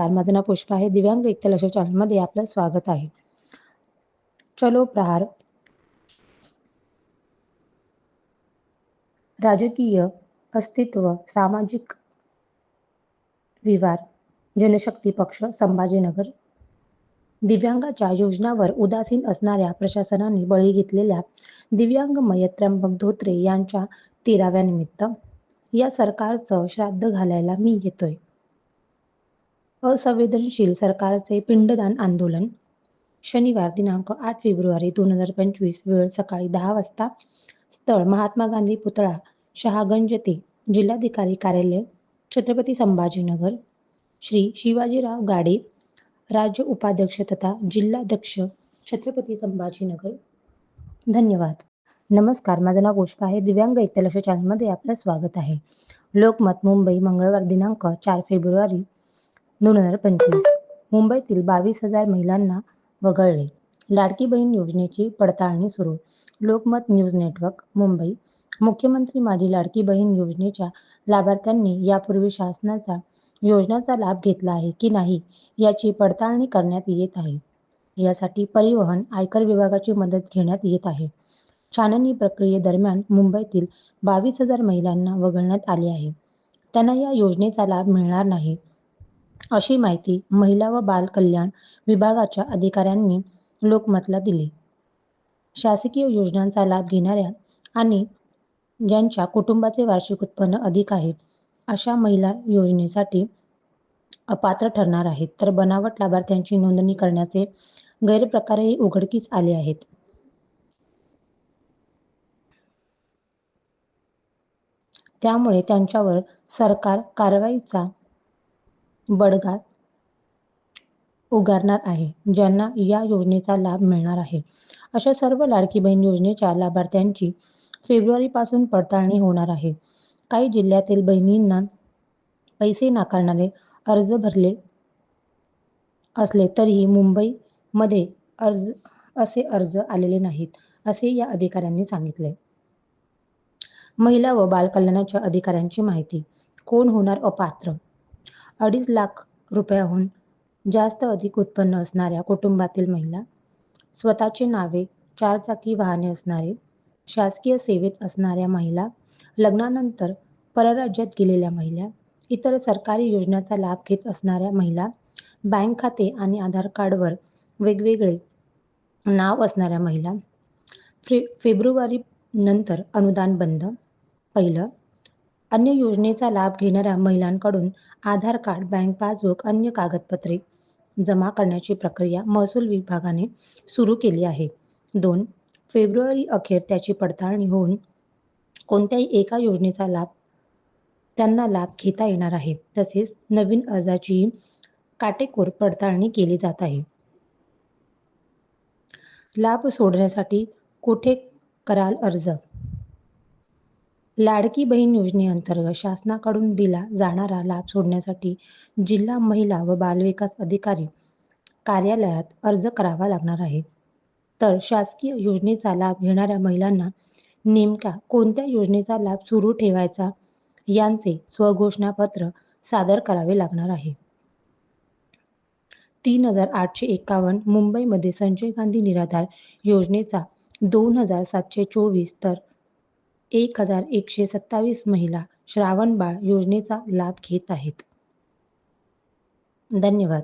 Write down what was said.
नमस्कार. माझं नाव पुष्पा आहे. दिव्यांग एकता लक्ष चॅनलमध्ये आपलं स्वागत आहे. चलो प्रहार. राजकीय अस्तित्व सामाजिक विवार जनशक्ती पक्ष संभाजीनगर. दिव्यांगाच्या योजनावर उदासीन असणाऱ्या प्रशासनाने बळी घेतलेल्या दिव्यांगमय त्र्यंबक धोत्रे यांच्या तेराव्या निमित्त या सरकारचं श्राद्ध घालायला मी येतोय. असंवेदनशील सरकारचे पिंडदान आंदोलन. शनिवार दिनांक आठ फेब्रुवारी दोन हजार पंचवीस वेळ सकाळी दहा वाजता स्थळ महात्मा गांधी पुतळा शहागंज ते जिल्हाधिकारी कार्यालय छत्रपती संभाजीनगर श्री शिवाजीराव गाडे राज्य उपाध्यक्ष तथा जिल्हाध्यक्ष छत्रपती संभाजीनगर. धन्यवाद. नमस्कार माझं नाव गोष्ट आहे. दिव्यांग एकता लक्ष चॅनलमध्ये आपलं स्वागत आहे. लोकमत मुंबई मंगळवार दिनांक चार फेब्रुवारी दोन हजार पंचवीस. मुंबईतील बावीस हजार महिलांना वगळले. लाडकी बहीण योजनेची पडताळणी सुरू. Lokmat news network Mumbai. मुख्यमंत्री माझी लाडकी बहीण योजनेच्या लाभार्थ्यांनी यापूर्वी शासनाचा योजनाचा लाभ घेतला आहे की नाही याची पडताळणी करण्यात येत आहे. यासाठी परिवहन आयकर विभागाची मदत घेण्यात येत आहे. छाननी प्रक्रियेदरम्यान मुंबईतील बावीस हजार महिलांना वगळण्यात आले आहे. त्यांना या योजनेचा लाभ मिळणार नाही. अशी माहिती महिला व बाल कल्याण विभागाच्या अधिकाऱ्यांनी लोकमतला दिली. शासकीय योजनांचा लाभ घेणाऱ्या आणि ज्यांच्या कुटुंबाचे वार्षिक उत्पन्न अधिक आहे अशा महिला योजनेसाठी अपात्र ठरणार आहेत. तर बनावट लाभार्थ्यांची नोंदणी करण्याचे गैरप्रकारही उघडकीस आले आहेत. त्यामुळे त्यांच्यावर सरकार कारवाईचा बडगा उगारणार आहे ज्यांना या योजनेचा लाभ मिळणार आहे. अशा सर्व लाडकी बहीण योजनेच्या लाभार्थ्यांची फेब्रुवारीपासून पडताळणी होणार आहे. काही जिल्ह्यातील बहिणींना पैसे नाकारणारे अर्ज भरले असले तरीही मुंबईमध्ये अर्ज असे अर्ज आलेले नाहीत असे या अधिकाऱ्यांनी सांगितले. महिला व बाल कल्याणाच्या अधिकाऱ्यांची माहिती कोण होणार अपात्र? अडीच लाख रुपयाहून जास्त अधिक उत्पन्न असणाऱ्या कुटुंबातील महिला स्वतःचे नावे चारचाकी वाहने असणारे शासकीय सेवेत असणाऱ्या महिला लग्नानंतर परराज्यात गेलेल्या महिला इतर सरकारी योजनांचा लाभ घेत असणाऱ्या महिला बँक खाते आणि आधार कार्डवर वेगवेगळे नाव असणाऱ्या महिला फे फेब्रुवारी नंतर अनुदान बंद. पहिलं अन्य योजनेचा लाभ घेणाऱ्या महिलांकडून आधार कार्ड बँक पासबुक अन्य कागदपत्रे जमा करण्याची प्रक्रिया महसूल विभागाने सुरू केली आहे. दोन फेब्रुवारी अखेर त्याची पडताळणी होऊन कोणत्याही एका योजनेचा लाभ त्यांना लाभ घेता येणार आहे. तसेच नवीन अर्जाची काटेकोर पडताळणी केली जात आहे. लाभ सोडण्यासाठी कुठे कराल अर्ज? लाडकी बहीण योजनेअंतर्गत शासनाकडून दिला जाणारा लाभ सोडण्यासाठी जिल्हा महिला व बालविकास अधिकारी कार्यालयात अर्ज करावा लागणार आहे. तर शासकीय योजनेचा लाभ घेणाऱ्या महिलांना नेमक्या कोणत्या योजनेचा लाभ सुरू ठेवायचा यांचे स्वघोषणापत्र सादर करावे लागणार आहे. तीन हजार आठशे एकावन्न मुंबईमध्ये संजय गांधी निराधार योजनेचा दोन हजार सातशे चोवीस तर एक हजार एकशे सत्तावीस महिला श्रावणबाळ योजनेचा लाभ घेत आहेत. धन्यवाद.